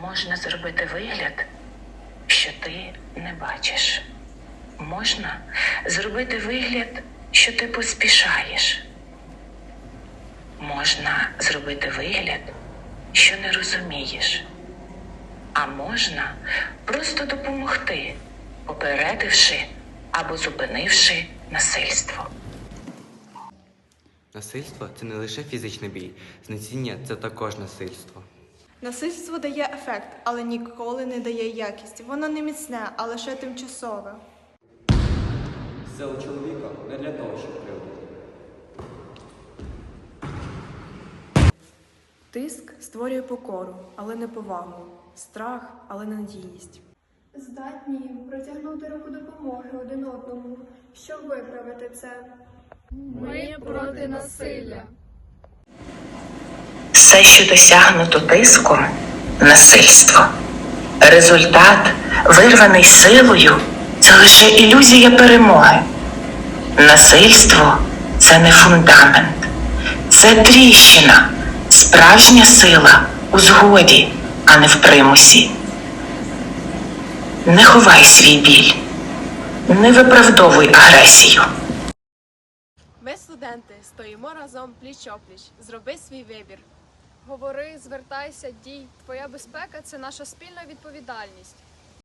Можна зробити вигляд, що ти не бачиш. Можна зробити вигляд, що ти поспішаєш. Можна зробити вигляд, що не розумієш. А можна просто допомогти, попередивши або зупинивши насильство. Насильство це не лише фізичний бій, знецінення це також насильство. Насильство дає ефект, але ніколи не дає якість. Воно не міцне, а лише тимчасове. Сила чоловіка не для того, щоб кривдити. Тиск створює покору, але не повагу, страх, але не надійність. Здатні протягнути руку допомоги один одному, щоб виправити це. Ми проти насилля. Все, що досягнуто тиском насильство. Результат, вирваний силою, це лише ілюзія перемоги. Насильство це не фундамент, це тріщина, справжня сила у згоді, а не в примусі. Не ховай свій біль, не виправдовуй агресію. Ми, студенти, стоїмо разом пліч-опліч. Зроби свій вибір. Говори, звертайся, дій. Твоя безпека це наша спільна відповідальність.